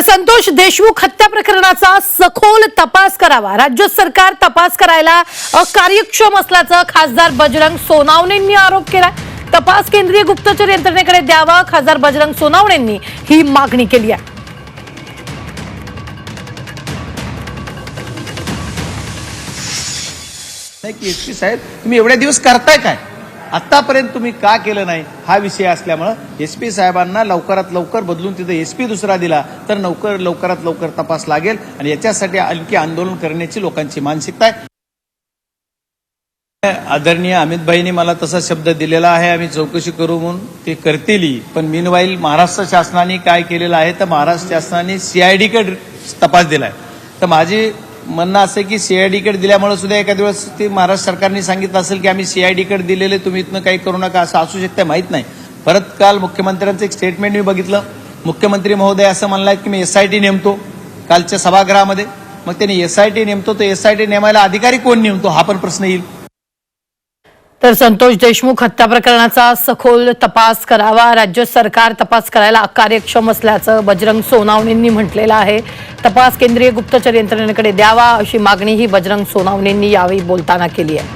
तर संतोष देशमुख हत्या प्रकरणाचा सखोल तपास करावा. राज्य सरकार तपास करायला अकार्यक्षम असल्याचं खासदार बजरंग सोनावणेंनी आरोप केला तपास केंद्रीय गुप्तचर यंत्रणेकडे द्यावा खासदार बजरंग सोनावणेंनी ही मागणी केली आहे. नाही की एस पी साहेब तुम्ही एवढ्या दिवस करताय काय? आतापर्यंत तुम्ही का केलं नाही हा विषय असल्यामुळं एस पी साहेबांना लवकरात लवकर बदलून तिथं एस पी दुसरा दिला तर लवकर लवकरात लवकर तपास लागेल आणि याच्यासाठी आणखी आंदोलन करण्याची लोकांची मानसिकता आहे. आदरणीय अमित भाईंनी मला तसा शब्द दिलेला आहे आम्ही चौकशी करू म्हणून ते करतीलही पण मीनवाईल महाराष्ट्र शासनाने काय केलेलं आहे तर महाराष्ट्र शासनाने सीआयडीकडे तपास दिलाय. तर माझी म्हणणं असं की सीआयडीकडे दिल्यामुळे सुद्धा एखाद्या वेळेस ते महाराष्ट्र सरकारने सांगितलं असेल की आम्ही सीआयडीकडे दिलेले तुम्ही इथनं काही करू नका असं असू शकतं माहीत नाही. परत काल मुख्यमंत्र्यांचं एक स्टेटमेंट मी बघितलं. मुख्यमंत्री महोदय असं म्हणलाय की मी एसआयटी नेमतो कालच्या सभागृहामध्ये. मग त्यांनी एसआयटी नेमतो तर एसआयटी नेमायला अधिकारी कोण नेमतो हा पण प्रश्न येईल. तर संतोष देशमुख हत्या प्रकरणाचा सखोल तपास करावा. राज्य सरकार तपास करायला अकार्यक्षम असल्याचं बजरंग सोनावणेंनी म्हटलेलं आहे. तपास केंद्रीय गुप्तचर यंत्रणेकडे द्यावा अशी मागणीही बजरंग सोनावणेंनी यावेळी बोलताना केली आहे.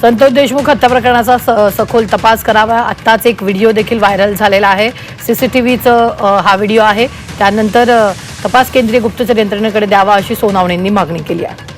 संतोष देशमुख हत्या प्रकरणाचा स- सखोल तपास करावा. आत्ताच एक व्हिडिओ देखील व्हायरल झालेला आहे. सीसीटीव्हीचं हा व्हिडिओ आहे. त्यानंतर तपास केंद्रीय गुप्तचर यंत्रणेकडे द्यावा अशी सोनावणेंनी मागणी केली आहे.